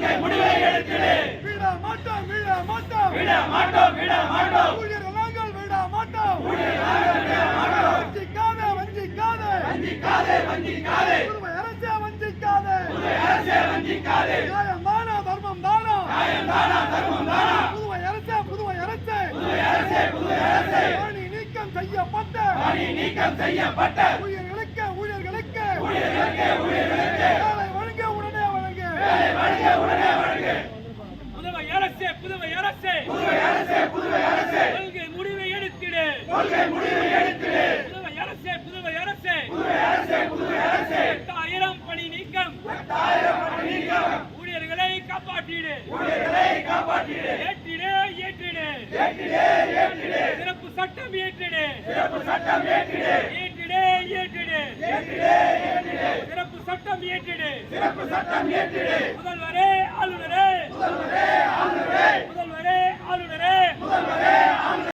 கொள்கை முடிவை எடுத்திடே விட மாட்டோம் விட மாட்டோம். விட மாட்டோம் விட மாட்டோம். ஊழியர் நாங்கள் விட மாட்டோம். வஞ்சிக்காதே வஞ்சிக்காதே. வஞ்சிக்காதே வஞ்சிக்காதே. புதுவை அரசை வஞ்சிக்காதே. அரசே வஞ்சிக்காதே. நியாயமான தர்மம் தானா? நியாயம் தானா தர்மம் தானா? புதுவை அரசே புதுவை அரசே. அரசே புது அரசே. பணி நீக்கம் செய்யப்பட்ட. பணி நீக்கம் செய்யப்பட்ட. ஊழியர்களுக்கு ஊழியர்களுக்கு. ஊழியர்களுக்கு ஊழியர்களுக்கு. புதுவை அரசே. புதுவை அரசே புதுவை அரசே. கொள்கை முடிவை எடுத்திடு. கொள்கை முடிவை எடுத்திடு. புதுவை அரசே புதுவை அரசே. புதுவை அரசே புதுவை அரசே. எட்டாயிரம் பணி நீக்கம். பத்தாயிரம் பணி நீக்கம். ஊழியர்களை காப்பாற்றிடு. ஊழியர்களை காப்பாற்றிடு. ஏற்றிடு ஏற்றிடு. ஏற்றிடே ஏற்றிடே. சிறப்பு சட்டம் ஏற்றிடு. சிறப்பு சட்டம் ஏற்றிடு. ஏற்றிடு ஏற்றிடு. ஏற்றிடே ஏற்றிடே. சிறப்பு சட்டம் ஏற்றிடு. சிறப்பு சட்டம் ஏற்றிடு. முதல்வரே ஆளுநரே. முதல்வரே